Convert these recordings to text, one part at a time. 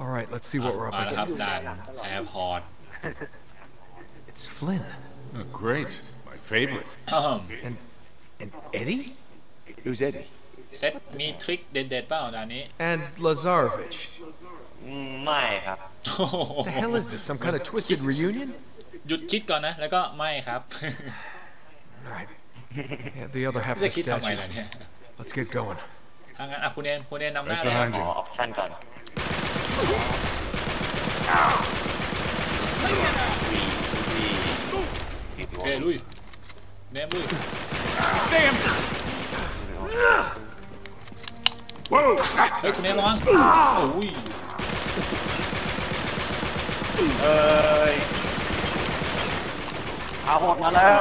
All right, let's see what we're มา up แล้วครับ against. ด่านแอร์พอร์ต It's Flynn Oh, great. My favorite. and and Eddie Who's Eddie? เซตมีทริคเด็ดๆเปล่าด่านนี้ and Lazarevich. อืมไม่ครับ The hell is this? Some kind of twisted reunion? หยุดคิดก่อนนะ แล้วก็ไม่ครับ All right. Yeah, the other half of จะ the คิดทำไม statue. ล่ะเนี่ย Let's get going. ถ้างั้นอ่ะคุณเอนคุณเอนนำหน้า Right เลย behind ขอ you. ออปชั่นก่อน วีวีวีโอเคลุยเนมลุย Whoa! เฮ้ยคุณเนมระวังโอ้ยเอ้ยอาโหดมาแล้ว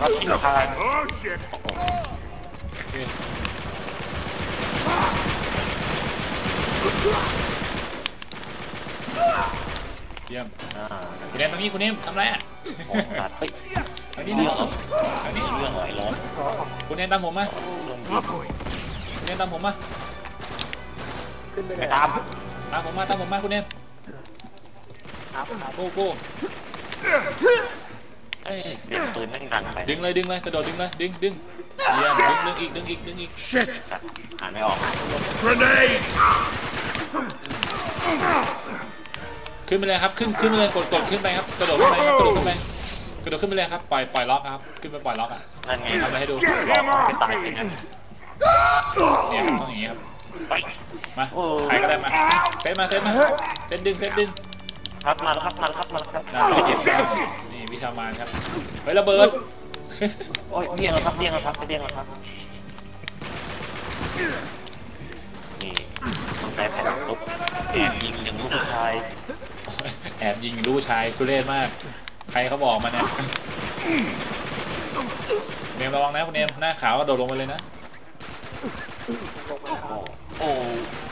รับทิ้งทาง Oh, shit. โอเค เยี่ยม อ่าคุณเนมตรงนี้คุณเนมทำไรอะโอ้ตัดเฮ้ยอันนี้เรื่นะองอันนี้เรื่องอะไรร้อนคุณเนมตามผมมาเรื่อง Oh boy. คุณเนมตามผมมาไม่ตาม ตามผมมาตามผมมาคุณเนมโก้โก้เอ้ยเสียงปืนแม่งดังไปดึงเลยดึงเลยกระโดดดึงเลยดึงดึงเยี่ยมดึงดึงอีกดึงอีกดึงอีก Shit! อ่านไม่ออก Grenade! ขึ้นไปเลยครับ ขึ้นขึ้นไปเลยกดกดขึ้นไปครับ กระโดดขึ้นไปครับ กระโดดขึ้นไป กระโดดขึ้นไปเลยครับ ปล่อยปล่อยล็อกครับ ขึ้นไปปล่อยล็อกอะนั่นไงทำอะไรให้ดู Get รอ him ให้ off ตายไป me! งั้นเนี่ยครับต้องอย่างนี้ครับ ไป มาใครก็ได้มา เซตมา เซตมา เซตดึง เซตดึงครับ มาแล้วครับ มาแล้วครับ มาแล้วครับนะไม่เจ็บครับนี่วิชามานครับเฮ้ยระเบิด โอ้ยเดี่ยงแล้วครับเดี่ยงแล้วครับเดี่ยงแล้วครับนี่ต้อง ใช้แผ่นตุ๊บแอบยิงอย่างลูกผู้ชาย แอบยิงรู้ชายทุเรศมาก ใครเขาบอกมาเนี่ยเนมระวังนะคุณเนมหน้าขาวก็โดดลงไปเลยนะ โอ้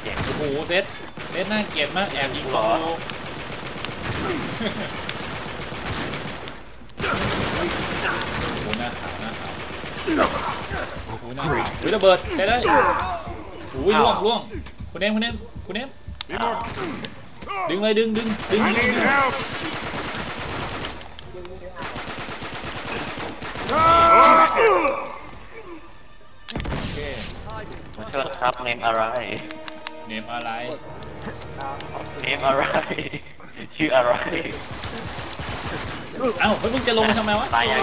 เจ๋งโอ้โหเซตเซตน่าเกลียดมากแอบยิงหรอโอ้หน้าขาวหน้าขาวโอ้โหหน้าขาวเฮ้ยระเบิดใช้ได้โอ้ยล่วงล่วง คุณเนมคุณเนมคุณเนม Need more. ดึงเลยดึงดึงดึง I ดึง need ดึง help! Oh, shit! โอเคมาช่วยครับเนมอะไรเนมอะไรเนมอะไร ชื่ออะไร เอ้าเฮ้ยมึงจะลงไปทำไมวะตายยัง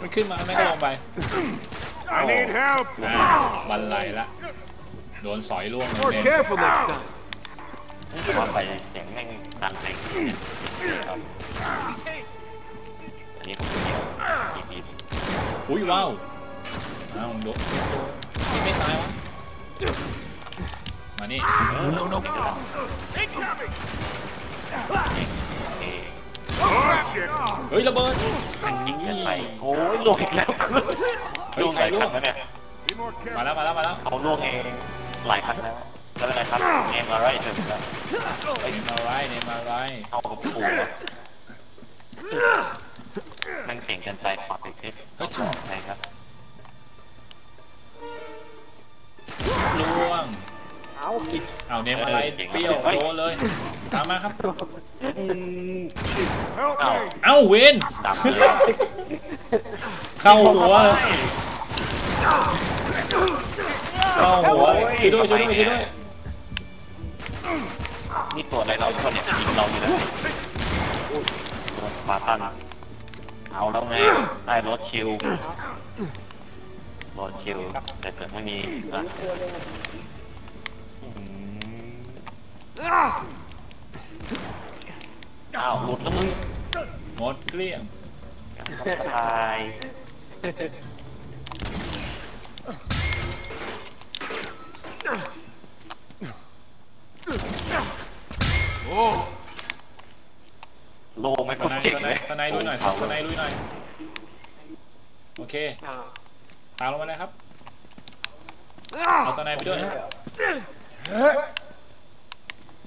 มันขึ้นมาแล้วแม่งก็ลงไป I need help! อ่าบันไลละ โดนสอยล่วงเลย More เนม careful next time. ว่าไปเสียงแม่งดังไปครับอันนี้ผมเดียวอีกนิดอุ้ยว้าวอ้าวโดนนี่ไม่ตายวะ มานี่ No, no, no. Incoming! เอ Oh, shit! เฮ้ยระเบิดมันยิงกันไปโอ้ยลวงอีกแล้วลวงหลายครั้งแล้วเนี่ย Be more มา careful. แล้วมาแล้วมาแล้วเขาล่วงเอง หลายครั้งแล้วแล้วเป็นไรครับเนมอะไรเถอะครับเนมอะไรเนมอะไรเอากับปู่อะมันเก่งเกินไปขอไปคลิปต้องบอกใช่ครับล่วงเอาเอาเนมอะไรเปรี้ยวโดนเลย ตามมาครับ Help เอ้า me! เอ้าเวนดับเลยเข้าหัว เลยเข้าหัวช่วยด้วยช่วยด้วยช่วยด้วยนี่ตัวอะไรเราคนเนี่ยยิงเราอยู่แล้วตัวสปาร์ตันเอาแล้วไงได้รถชิลรถชิลแต่เกิดไม่มีอะอืมอ้าวหลุดแล้วมึงหมดเกลี้ยงตาย โลไม่สก็ไนด์เก่งสไนเลยด์สไนด์ลุยหน่อยครับสไนด์ลุยหน่อย โอเคตามลงมาเลยครับ เอาสไนด์ไปด้วย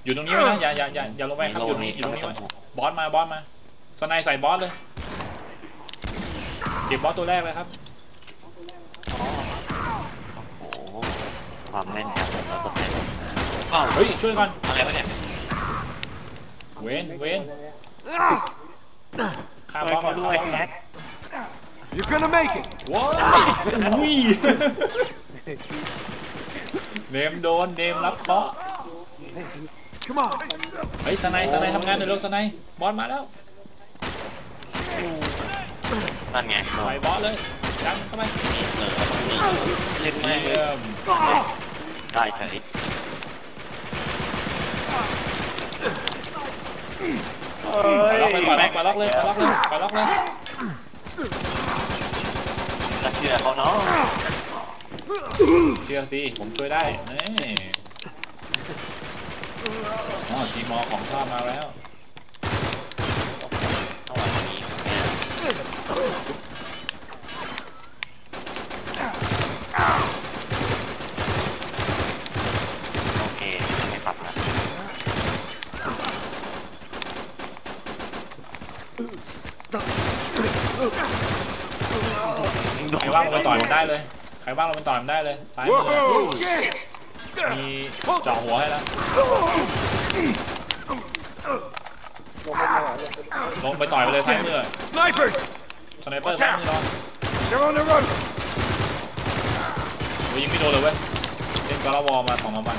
อยู่ตรงนี้ไว้นะ อย่าอย่าอย่าอย่าลงไปครับ อยู่ตรงนี้ อยู่ตรงนี้ไว้บอสมา บอสมา สไนด์ใส่บอสเลย เก็บบอสตัวแรกเลยครับ โอ้โหความแม่นยำร้อยเปอร์เซ็นต์อ้าวเฮ้ย ช่วยก่อน อะไรวะเนี่ย เวนเวนข้ามช่วยบอลเขามาด้วยแจ็ค You're gonna make it. ว้าวอุ้ยเนมโดนเนมรับเคราะห์ Come on. เฮ้ยสไนด์สไนด์ทำงานหน่อยเร็วสไนด์บอลมาแล้วนั่นไงโดไปนบอสเลยจังเข้าไปเล่นแม่งเลยเยี่ยมได้เฉยเฮ้ ปล่อยล็อกไปปล่อยล็อกปล่อยล็อกเลยปล่อยล็อกเลยปล่อยล็อกเลยจะเชื่อเขาเนาะเชื่อสิผมช่วยได้นี่อ๋อทีมอของชอบมาแล้ว ต้องวันนี้โอเคไม่ปรับนะ ใครว่างลงไปต่อยมันได้เลย ใครว่างลงไปต่อยมันได้เลยซ้ายมือ Whoa! Shit! มีเจาะหัวให้แล้วลงไปต่อยไปเลยซ้ายมือ Snipers. สไนเปอร์ซ้ายมือนอน They're on the run! โอ้ยยิงไม่โดนเลยเว้ยเล่นกอล์ฟวอลมาสองสามวัน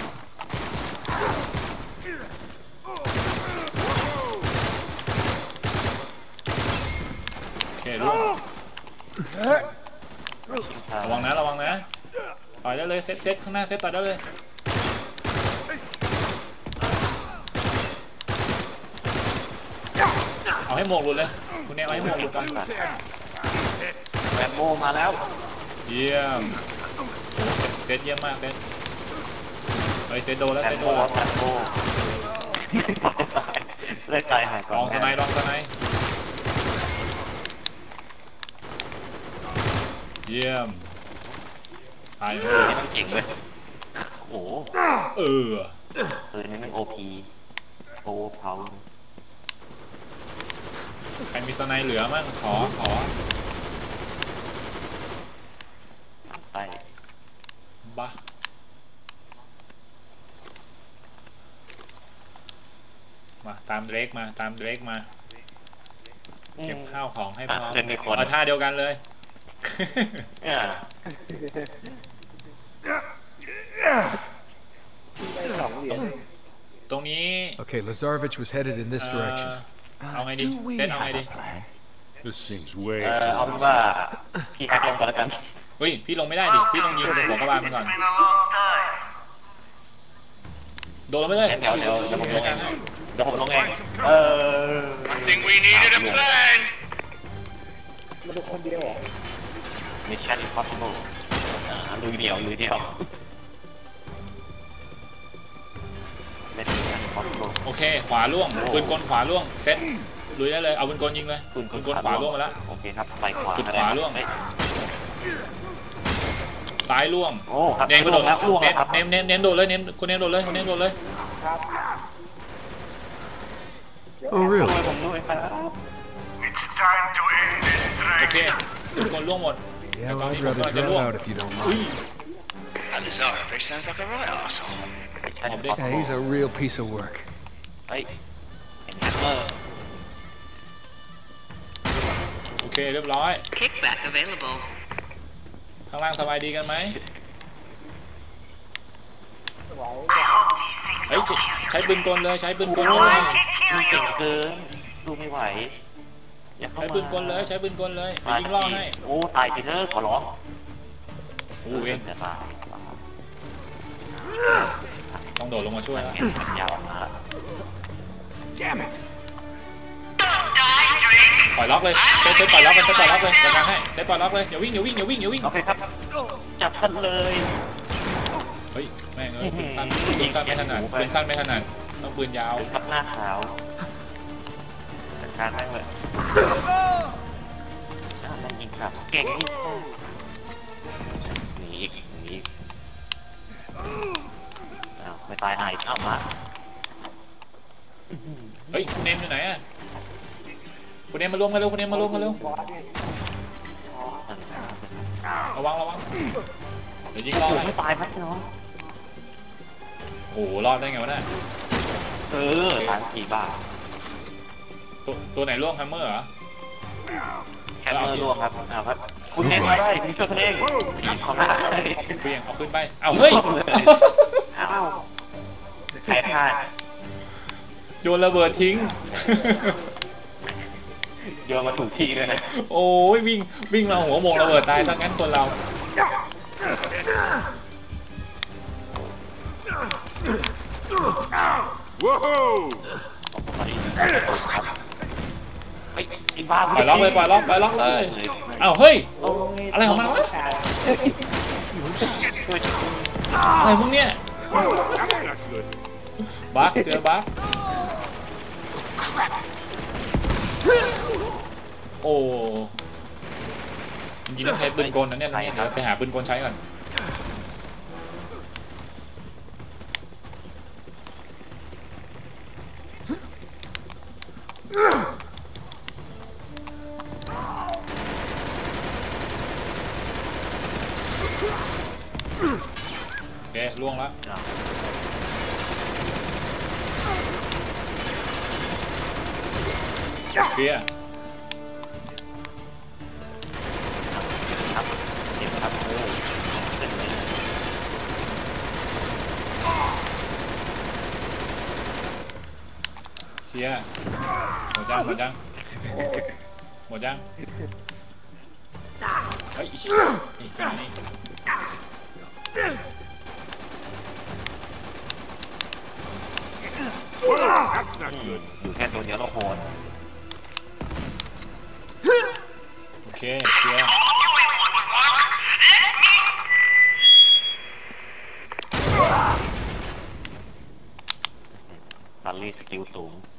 โอเครู้ ระวังนะระวังนะต่อยได้เลยเซตเซตข้างหน้าเซตต่อยได้เลยเอาให้หมวกหลุดเลยคุณเนี่ยเอาให้หมวกหลุดก่อนแรมโบมาแล้ว เยี่ยมโอ้เซตเยี่ยมมากเซตเฮ้ยเซตโดนแล้วแรเซมตโบโดนแล้วแรมโบเลิกใจหายก่อนลองสไนด์ลองสไนด์ เยี่ยมตายเออนี่มันเก่งเลยโอ้โหเออปืนนี่มันโอพีโอเผาใครมีสไนด์เหลือมั่งขอขอไปบ้ามาตามเดรกมาตามเดรกมา เก็บข้าวของให้พร้อมเล่นไม่คนเอาท่าเดียวกันเลย เนี่ยตรงนี้ Okay, Lazarevich was headed in this เอ่อ direction. เอาไงดีเซตเอาไงดี This seems way เออ too เอาเป็นว่าพี่แฮกลงก่อนแล้วกัน เฮ้ย พี่ลงไม่ได้ดิ พี่ต้องยิงหัวกระบาลมันก่อน โดนลงไปเลยเดี๋ยวเดี๋ยวเดี๋ยวผมลงเองเดี๋ยวผมลงเองเออ I think we needed a plan! มิ ชชั่นอิมพอสซิเบิลอ่าลุยเดียวลุยเดียวไม่มิชชั่นอิมพอสซิเบิลโอเค ขวาล่วงปืนกลขวาล่วงเซตลุยได้เลยเอาปืนกลยิงเลยปืนปืนกลขวาล่วงมาแล้วโอเคครับใส่ขวาปืนขวาล่วงเอ้ยซ้ายล่วงโอ้ครับเนมกระโดดแล้วล่วงเนแล้วมครับเนมเนมเนมโดดเลยเนมคุณเนมโดดเลยคุณเนมโดดเลย Oh, ช่วย really? ผมด้วยครับ It's time to end this โอ drag! เคปืนกลล่วงหมด Yeah, well, I'd rather drive out if you don't อุ้ย mind. Lazarevich sounds like a right arsehole. มิชชั่นอิมพอสซิ Yeah, เบิ he's a real piece of work. เฮ้ยเห็นแฮกเมอร์ โอเค เรียบร้อย Kickback available. ข้างล่างสบายดีกันไหมเฮ้ย ใช้ปืนกลเลย ใช้ปืนกลเลย ดูเก่งเกินดูไม่ไหว อย่าเข้าใช้มาปืนกลเลย ใช้ปืนกลเลยเดี๋ยวยิงล่อให้ โอ้ตายทีเถอะขอร้องโอ้เวนจะตายต้องโดดลงมาช่วยแล้วมันยาวมาก Damn it! ปล่อยล็อกเลยเซตเซตปล่อยล็อกเลยเซตปล่อยล็อกเลยจัดการให้เซตปล่อยล็อกเลยอย่าวิ่งอย่าวิ่งอย่าวิ่งอย่าวิ่งโอเคครับ จับกันเลย เฮ้ยแม่งเอ้ยปืนสั้นปืนสั้นไม่ถนัดปืนสั้นไม่ถนัดต้องปืนยาวถึงกับหน้าขาวจัด การให้เลยอะนั่นยิงครับ เก่งที่สุดหนีอีกหนีอีกอ้าวไม่ตายหายอ้าวมาเฮ้ยคุณเนมอยู่ไหนอะคุณเนมมาลงมาเร็วคุณเนมมาลงมาเร็วระวังระวังเดี๋ยวยิงโอ้ล่อโหให้ไม่ตายพัดน้องโโอ้โหรอดได้ไงวะเนี่ยเออสามสี่บาท ตัวตัวไหนล่วงแฮมเมอร์เหรอแคมเมอร์ร่วงครับอ้าวครับ คุณเน้นมาได้คุณช่วยคุณเองผีเข้ามาเพียงเอาขึ้นไป เอาเฮ้ยอ้าวใครพลาดโยนระเบิดทิ้งโยนมาถูกที่เลยนะ โอ้ยวิ่งวิ่งมาหัวโมงระเบิดตายซะงั้นคนเรา Whoa! ตอ นนี้ครับไอ้ไอ้บ้าปล่อยล็อกเลยปล่อยล็อกปล่อยล็อกเลยเอาเฮ้ย อะไรของมันวะ อะไรพวกเนี้ย That's not good. บั๊กเจอบั๊กโอ้จริงๆต้องใช้ปืนกลนะเนี่ยตอนนี้เดี๋ยวไปหาปืนกลใช้ก่อน เคลียร์ครับเจ็บครับเอเจ็บเลยเคลียหมดยังหมดยังหมดยังเฮ้ยนี่เป็นไงนี่ That's not อืม good. อยู่แค่ตัวเดียวเราโหด Tá aqui é, aqui é. Valeu, skill tô.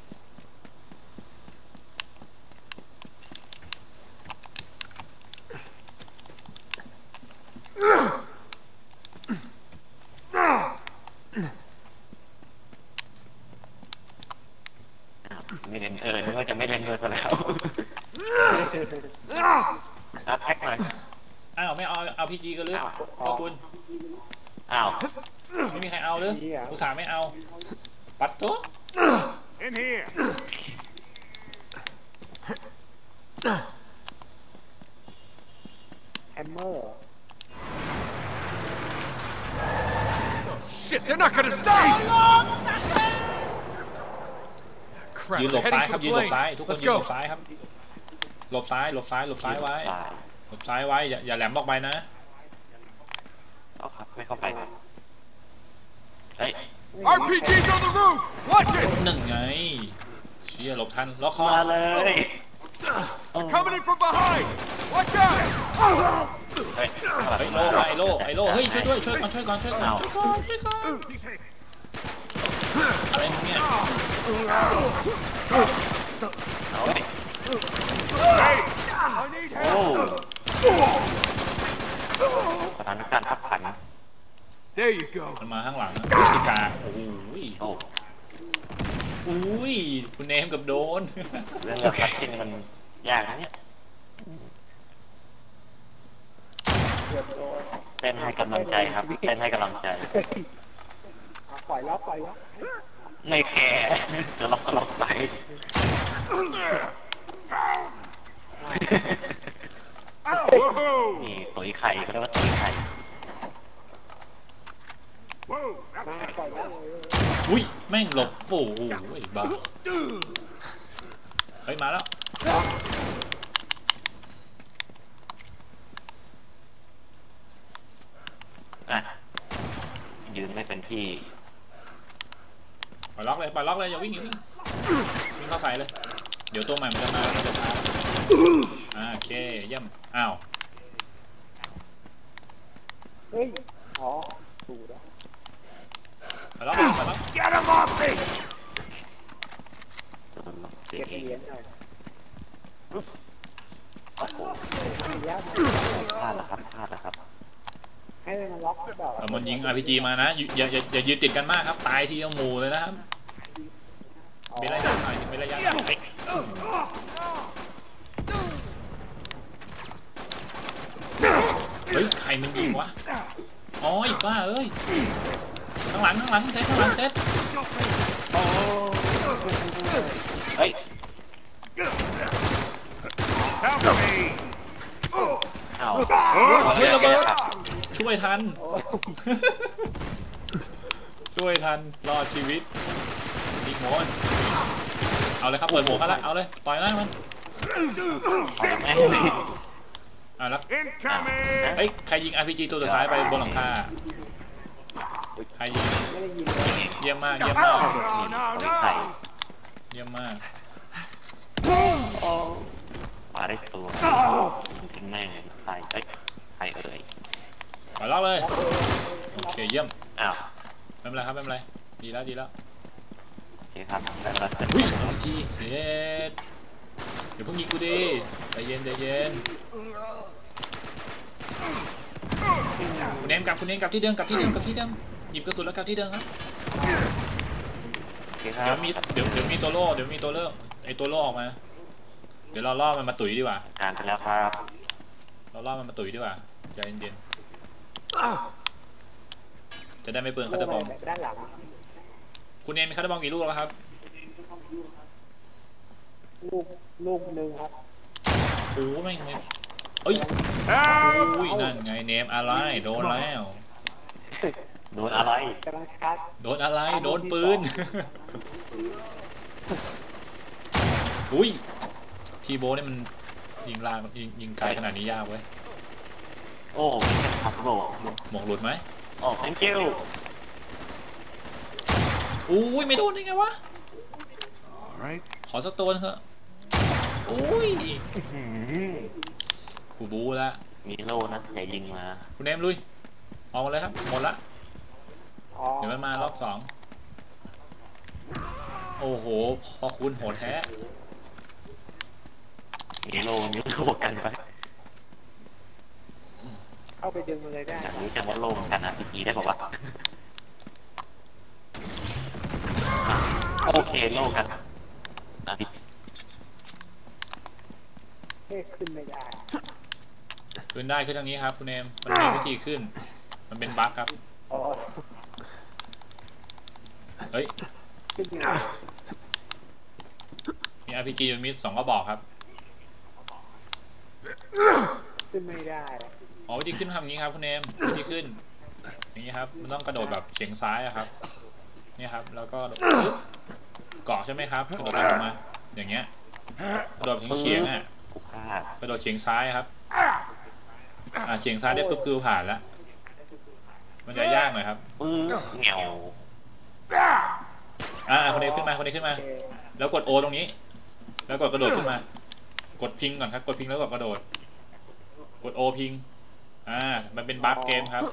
แฮมเมอร์ Shit, they're not gonna stop! Crap, ยืนหล they're บซ้าย heading ครับ for ยื the นหลบ plane. ซ้ายทุกคน Let's ยืนหล go. บซ้ายครับ หลบซ้ายหลบซ้ายหลบซ้ายไว้ตายหลบซ้ายไว้อย่าอย่าแหลมออกไปนะ เอาครับไม่เข้าไปครับเฮ้ย RPG's on the roof! Watch it! หนึ่งไง เชี่ยหลบทันล็อกคอมาเลย Coming in from behind! Watch out! เฮ้ยเฮ้ยโลไอโลไอโลเฮ้ยช่วยด้วยช่วยก่อนช่วยก่อนช่วยก่อนอ้าวช่วยก่อนช่วยก่อน These hands. อะไรมึงเนี่ยเอาไว้ Hey! I need โอ้ help. สถานการณ์ขับขัน There you go. มันมาข้างหลังนะพฤติกาโอ้ยโอ้อุ้ยคุณเนมกับโดน เรื่องเลือกคัดซิ่งมัน ยากนะเนี่ยเกือบโดนเต้นให้กำลังใจครับ เต้นให้กำลังใจ อะปล่อยล็อกปล่อยล็อกไม่แคร์จะล็อกก็ล็อกไป Whoa! นี่ตุ๋ยไข่เขาเรียกว่าตุ๋ยไข่ Whoa! That's มาปล่อยล็อกเลยอุ้ย แม่งหลบโอ้โหบ้า เฮ้ยมาแล้ว อะยืนไม่เป็นที่ปล่อยล็อกเลยปล่อยล็อกเลยอย่าวิ่งอย่าวิ่งวิ่งเข้าใส่เลย เดี๋ยวตัวใหม่มันจะมามันจะมาอ่าโอเคเยี่ยมอ้าวเฮ้ย อ๋อถูกแล้วปล่อยล็อกเลยปล่อยล็อก Get him off me! เก็บเองเหรียญหน่อยโอ้โหเหรียญพลาดแล้วครับพลาดแล้วครับ ให้มันล็อกหรือเปล่าเออมันยิง RPG มานะอย่าอย่าอย่าอย่ายืนติดกันมากครับ ตายทีเอาหมู่เลยนะครับอ๋อเป็นระยะหน่อยเป็นระยะหน่อยเฮ้ยใครมันยิงวะอ๋ออีกบ้าเอ้ย ข้างหลังข้างหลังเซตข้างหลังเซตเฮ้ย Help me! อ้าวเฮ้ยระเบิดครับช่วยทันโอ้ช่วยทัน รอดชีวิตยิงโมนเอาเลยครับ เปิดหมวกกันละ เอาเลย ต่อยหน้ามันเอาแม่งเลยอ่าแล้ว Incoming! เฮ้ยใครยิง RPG ตัวสุดท้ายไปบนหลังคา ใครยิงไม่ได้ยินเลยเยี่ยมมาก เยี่ยมมากเอาไข่เยี่ยมมากปาได้ตัวทิ้งแม่งเลยไข่เอ้ยไข่เอ่ยปล่อยล็อกเลย โอเค เยี่ยม อ้าวไม่เป็นไรครับไม่เป็นไร ดีแล้ว ดีแล้ว โอเคครับแล้วเราจะอุ้ย RPG เฮ็ดเดี๋ยวเพิ่งยิงกูดิใจเย็นใจเย็นคุณเนมกลับคุณเนมกลับที่เดิมกลับที่เดิมกลับที่เดิม หยิบกระสุนแล้วกลับที่เดิมครับโอเคครัเดี๋ยบวมีเดี๋ยวเดี๋ยวมีตัวโล่เดี๋ยวมีตัวเล่ไอตัวโล่ออกมา เดี๋ยวเราล่อมันมาตุ๋ยดีกว่าการไปแล้วครับเราล่อมันมาตุ๋ยดีกว่าใจเย็นๆจะได้ไม่เปลืองคาร์บอมแบบด้านหลังคุณเนมมีคาร์บอมกี่ลูกแล้วครับลูกลูกหนึ่งครับโอ้ไม่งไม่เอ้ย Help! อุ้ยนั่นไงเนมอะไรโดนแล้ว โดนอะไร กำลังชาร์จโดนอะไร โดนปืน อุ้ย ทีโบนี่มันยิงลากยิงยิงไกลขนาดนี้ยากเว้ย โอ้ไม่ใช่ครับโบหมวกหลุดไหมโอ้ thank you อุ้ยไม่โดนได้ไงวะ All right. ขอสักตัวนึงเถอะอุ้ยอืมกูบูละมีโล่นะอย่ายิงมา คุณเนมลุยออกมาเลยครับ หมดละ อ๋อเดี๋ยวมันมารอบสองโอ้โห พอคุณโหดแท้มีโล่มีโล่กันไปเข้าไปดึงมันเลยได้อยากรู้จังว่าโล่มันกันอะพีจีได้บอกว่าโอเคโล่กันอะพี่เฮ้ยขึ้นไม่ได้ขึ้นได้ขึ้นทางนี้ครับ คุณเนมมันมีวิธีขึ้น มันเป็นบั๊กครับ อ๋อ เฮ้ยขึ้นไม่ได้มี RPG ยูนิตสองกระบอกครับ ขึ้นไม่ได้อ๋อวิธีขึ้นทำอย่างนี้ครับคุณเนมวิธีขึ้น อย่างนี้ครับ มันต้องกระโดดแบบเฉียงซ้ายอะครับ เนี่ยครับ แล้วก็ปึ๊บเกาะใช่ไหมครับกระโดดตามลงมา อย่างเงี้ย กระโดดเฉียงๆอะกูพลาดกระโดดเฉียงซ้ายครับ อ่าเฉียงซ้ายได้ปุ๊บคือผ่านแล้ว มันจะยากหน่อยครับปื้อเหงียว อ่าคนนี้ขึ้นมาคนนี้ขึ้นมาโอเคแล้วกดโอตรงนี้ แล้วกดกระโดดขึ้นมา กดพิงก่อนครับ กดพิงแล้วกดกระโดด กดโอพิง อ่า มันเป็นบัฟเกมครับ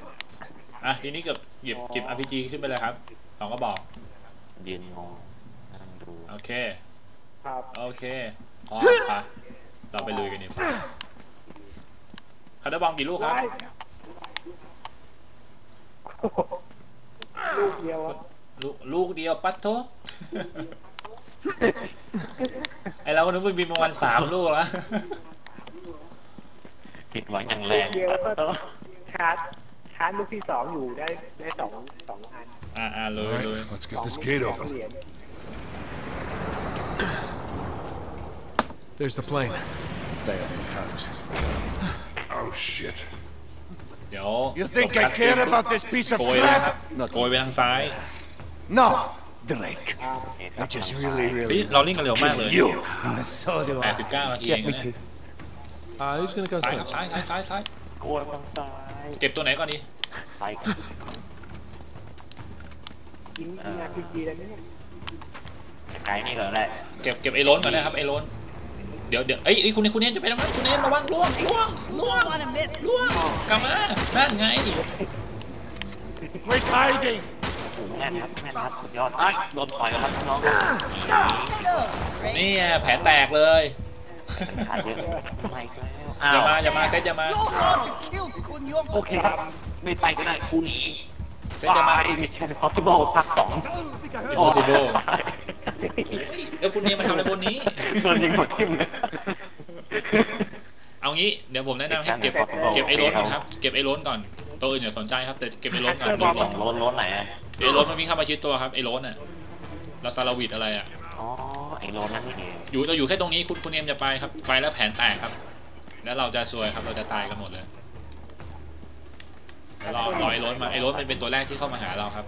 อะทีนี้เก็บหยิบจิบ RPG ขึ้นไปเลยครับสองก็บอกยืนงงนั่งดูโอเคครับโอเคพร้อมไปเราไปลุยกันดีกว่าคาร์ดบอมกี่ลูกครับว้ายลูกเดียวอะ ลูกลูกเดียวปัดโทไอเราก็นึกว่ามีประมาณสามลูกแล้วผิดหวังอย่างแรลูกงเดียวก็ชาร์จชาร์จลูกที่สองอยู่ได้ได้สองสองอันอ่าอ่าเล All ย right, เลย let's ส get อง this เหรีย gate ญสอง open. เหรียญ There's the plane. Stay on the toes. Oh shit. เดี๋ยว You think I care about this piece of โกยเลยครับ crap? โกยไปทางซ้าย No, Drake. อ่า I just really, เฮ้ย really เราเล่นกันเร็วมากเลย you. So do 89นาทีเอง Yeah, me นะ too. Uh, who's gonna go ซ้ายครับ first? ซ้ายซ้ายซ้ายซ้ายกลัวต้องตายเก็บตัวไหนก่อนดีใส่กินกินอาร์พีจีแล้วเนี่ยไกลนี่ก่อนแหละเก็บเก็บไอ้ล้นก่อนนะครับไอ้ล้นเดี๋ยวเดี๋ยวเอ้ยเอ้ยคุณเนคุณเนจะไปทำไมคุณเนระวังล่วงล่วงล่วงล่วงกลับมานั่นไง Quit hiding. โอ้โหแม่นครับแม่นครับสุดยอดไอ้ยโดนต่อยแล้วครับน้องนี่ไงแผลแตกเลยกันขาดเยอะไม่แล้วอ้าอย่าวมาอย่ามาเซตอย่ามาโอเคครับไม่ไปก็ได้กูหนีเซตอย่ามาไปมิชชั่นพอสซิเบิลภาคสอง Impossible เออคุณเนมาทำอะไรบนนี้โดนยิงหมดทิ่มเลยเอางี้เดี๋ยวผมแนะนำให้เก็บ Impossible เก็บไอ้ล้นก่อนครับ เก็บไอ้ล้นก่อน ตัวอื่นอย่าสนใจครับแต่เก็บไอ้รถก่อนเออรถสองโลนโลนไหนอะไอ้รถมันวิ่งเข้ามาชิดตัวครับไอ้รถน่ะลาซาลาวิดอะไรอะอ๋อไอ้โลนนั่นนี่เองอยู่เราอยู่แค่ตรงนี้คุณคุณเอ็มจะไปครับไปแล้วแผนแตกครับ แล้วเราจะซวยครับเราจะตายกันหมดเลยแล้วรอรอไอ้รถมาไอ้รถมันเป็นตัวแรกที่เข้ามาหาเราครับ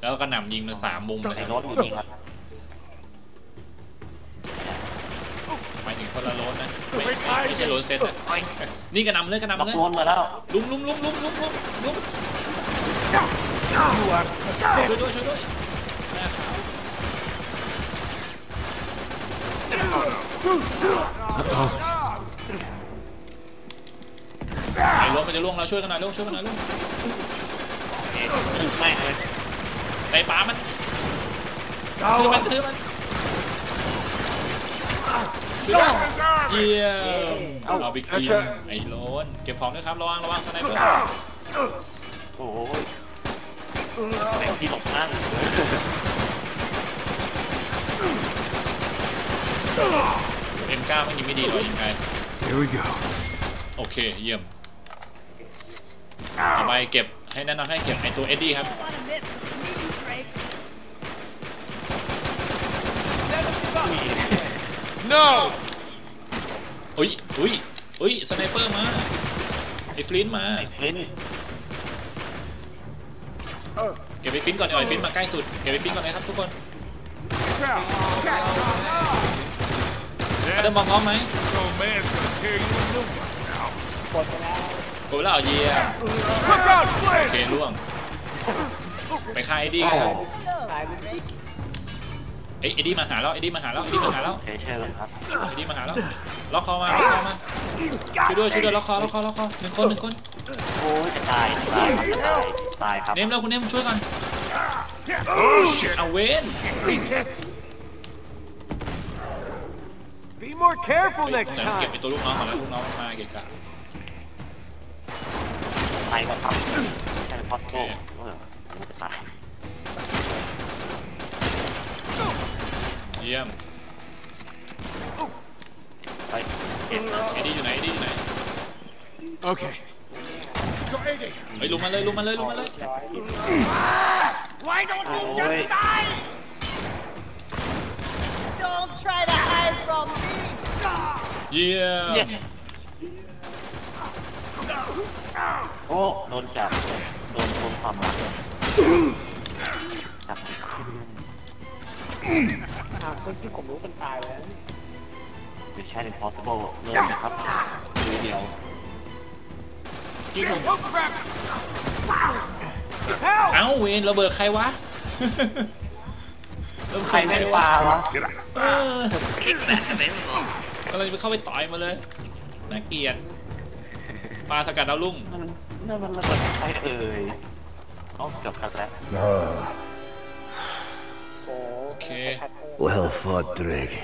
แล้วก็หน่ำยิงมันสามมุมเลยไอ้คโลรับนอยู่นี่ครับ คนละรถนะไม่ไม่ไม่ใช่รถเซ็ตนะนี่กระหนำเลยกระหล็อกนำเลยโลนมาแล้วลุมลุมลุมลุมลุมลุมลุมช่วยด้วยช่วยด้วยหน้าขาวไอ้รถมันจะล่วงเราช่วยกันหน่อยเร็วช่วยกันหน่อยเร็วไม่เลยไต่ปามันถือมันถือมันช่วยด้วย เยี่ยมเอาไปกินไอ้โลนเก็บของด้วยครับระวังระวังสไนเปอร์โอ้ยแต่งที่หลบนั่งเอ็มเก้ามันยิงไม่ดีหรอยังไง Here we go. โอเคเยี่ยมต่อไปเก็บให้แนะนำให้เก็บไอตัวเอ็ดดี้ครับ No! อุ้ยอุ้ยอุ้ยสไนเปอร์มาไอ้ฟลินต์มาไอ้ฟลินเก็บไอ้ฟลินต์ก่อนเดี๋ยวไอ้ฟลินต์มาใกล้สุดเก็บไอ้ฟลินต์ก่อนเลยครับทุกคนเขาจะมองพร้อมไหม No man's gonna tear you a new one now. กดไปแล้วกดแล้วเอาเยียม Look out, โอ Flynn! เคล่วงไปฆ่าไอ้ดี้ครับ ตายไปไหม เอ้ยไอ้ดี้มาหาแล้วไอ้ดี้มาหาแล้วไอ้ดี้มาหาแล้วเฉยเชิญครับไอ้ดี้มาหาแล้วล็อกคอมาล็อกคอมาช่วยด้วยช่วยด้วยล็อกคอล็อกคอล็อกคอหนึ่งคนหนึ่งคนโอ้ยจะตายตายครับจะตายตายครับเนมแล้วคุณเนมช่วยก่อน Oh, shit! เอาเวน He's hit! Be more careful เฮ้ย next เดี๋ยวเก็บ time. ไอ้ตัวลูกน้องก่อนแล้วลูกน้องมันมาเกะกะตายก็ครับใช่พอดโก้เออจะตาย เยี่ยมไปเอ็นนะไอ้ดี้อยู่ไหนไอ้ดี้อยู่ไหน Okay. Go, Eddie! เฮ้ยลุมมาเลยลุมมาเลยลุมมาเลยร้อย Why don't โอ้ย Don't try to hide from me! เยี่ยเย้มโอ้โดนจับโดนโดนความรักจับ อ้าวคนที่ผมรู้คนตายแล้วไม่ใช่ impossible เลยนะครับมือเดียว Oh, crap! เอ้าเวนระเบิดใครวะระเบิดใครไม่ปลาวะ Get out. เออก็เลยไปเข้าไปต่อยมาเลยน่าเกลียดปลาสกัดดาวรุ่งมันนั่นมันระเบิดใครเอ่ยเอ้าเกือบกันแล้วโอ้โอเค Well fought, Drake.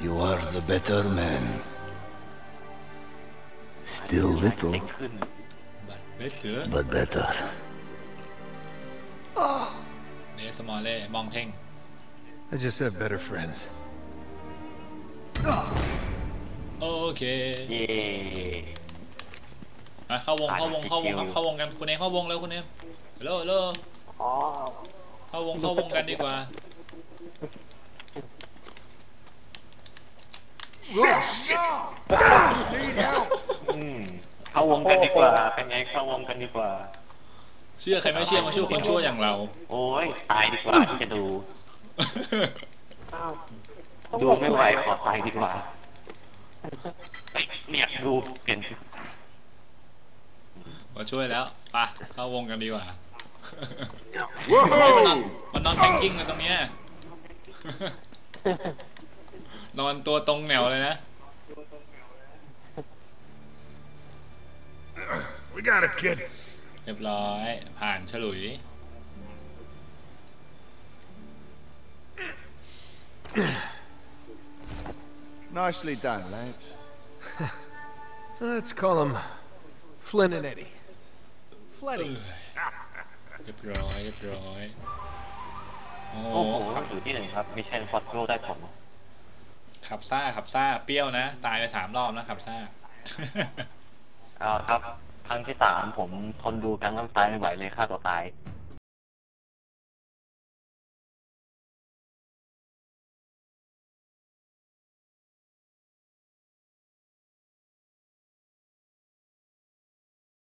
you are the better man. Still little, เด็กขึ้นบัตรเบสเถอ but better. เนสมอลเล่มองเพ่ง I just have better friends. โอเคเย่อะเข้าวงเข้าวงเข้าวงครับเข้าวงกันคุณเองเข้าวงแล้วคุณเองฮัลโหลฮัลโหลอ๋อ เข้าวงเข้าวงกันดีกว่า Shit! Shit! Need help! อืมเข้าวงกันดีกว่า เป็นไงเข้าวงกันดีกว่า เชื่อใครไม่เชื่อมาเชื่อคนชั่วอย่างเรา โอ้ยตายดีกว่าที่จะดูอ้าวดูไม่ไหวขอตายดีกว่าเฮ้ยเนี่ยดูเปลี่ยนมาช่วยแล้วไปะเข้าวงกันดีกว่า Whoa! มันนอนแพงกิ้งกันตรงเนี้ยนอนตัวตรงแนวเลยนะ We got a kid. เรียบร้อย ผ่านฉลุย Nicely done, lads. Let's call them Flynn and Eddie. Fletty. เรียบร้อย เรียบร้อย โอ้โอ้โหขับอยู่ที่หนึ่งครับมิชชั่นฟอสโกได้ผลขับซ่าขับซ่า เปรี้ยวนะ ตายไปสามรอบนะขับซ่า เอาครับ ครั้งที่สามผมทนดูการต้องตายไม่ไหวเลยฆ่าตัวตาย